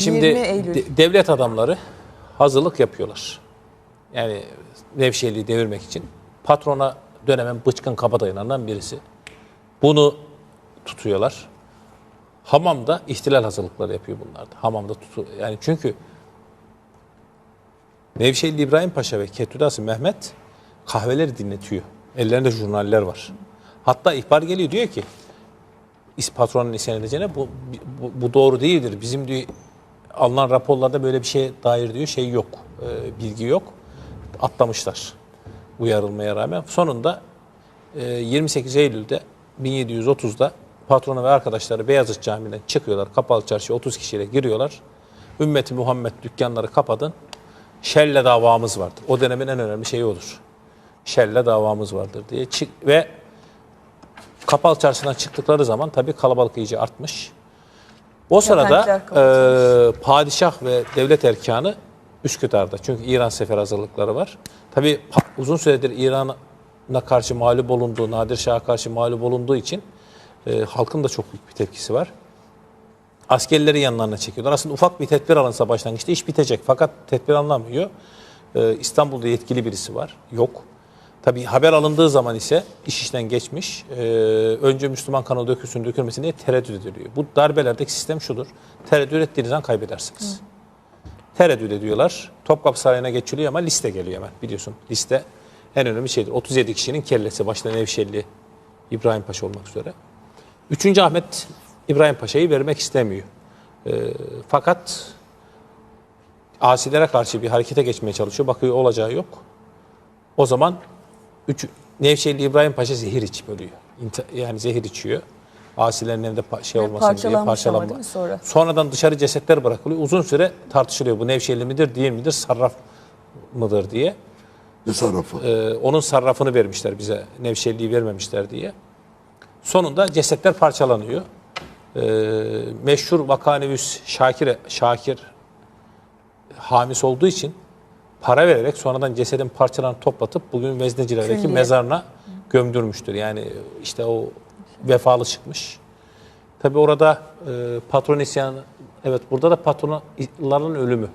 Şimdi 20 Eylül. de- devlet adamları hazırlık yapıyorlar. Yani Nevşehirli'yi devirmek için. Patrona dönemin bıçkın kabadayılarından birisi. Bunu tutuyorlar. Hamamda ihtilal hazırlıkları yapıyor bunlar da. Hamamda tutu yani çünkü Nevşehirli İbrahim Paşa ve Ketüdası Mehmet kahveleri dinletiyor. Ellerinde jurnaller var. Hatta ihbar geliyor diyor ki patronun isyan edeceğine bu, bu, bu doğru değildir. Bizim diyor alınan raporlarda böyle bir şeye dair diyor şey yok. e, bilgi yok. Atlamışlar uyarılmaya rağmen. Sonunda e, 28 Eylül'de 1730'da patronu ve arkadaşları Beyazıt Camii'den çıkıyorlar. Kapalı çarşıya 30 kişiyle giriyorlar. Ümmeti Muhammed dükkanları kapatın. Şelle davamız vardır. O dönemin en önemli şeyi odur. Şelle davamız vardır diye. Çık ve Kapalı çarşıdan çıktıkları zaman tabii kalabalık iyice artmış. O sırada e, padişah ve devlet erkanı Üsküdar'da. Çünkü İran sefer hazırlıkları var. Tabii pa- uzun süredir İran'a karşı mağlup olunduğu, Nadir Şah'a karşı mağlup olunduğu için e, halkın da çok büyük bir tepkisi var. Askerleri yanlarına çekiyorlar. Aslında ufak bir tedbir alınsa başlangıçta iş bitecek. Fakat tedbir alınamıyor. Ee, İstanbul'da yetkili birisi var. Yok. Tabii haber alındığı zaman ise iş işten geçmiş. Ee, önce Müslüman kanı dökülsün dökülmesin diye tereddüt ediliyor. Bu darbelerdeki sistem şudur. Tereddüt ettiğiniz an kaybedersiniz. Tereddüt ediyorlar. Topkapı Sarayı'na geçiliyor ama liste geliyor hemen biliyorsun. Liste en önemli şeydir. 37 kişinin kellesi başta Nevşehirli İbrahim Paşa olmak üzere. Üçüncü Ahmet İbrahim Paşa'yı vermek istemiyor. Ee, fakat asilere karşı bir harekete geçmeye çalışıyor. Bakıyor olacağı yok. O zaman üç, Nevşehirli İbrahim Paşa zehir içip ölüyor. İnta- yani zehir içiyor. Asilerin evinde pa- şey olmasın diye parçalanmış ama parçalanma. değil mi sonra? Sonradan dışarı cesetler bırakılıyor. Uzun süre tartışılıyor. Bu Nevşehirli midir, değil midir, sarraf mıdır diye. Ne sarrafı? Ee, onun sarrafını vermişler bize. Nevşehirli'yi vermemişler diye. Sonunda cesetler parçalanıyor. Ee, meşhur Vakanevüs Şakir, Şakir hamis olduğu için para vererek sonradan cesedin parçalarını toplatıp bugün Vezneciler'deki mezarına gömdürmüştür. Yani işte o vefalı çıkmış. Tabi orada e, patron isyanı, evet burada da patronların ölümü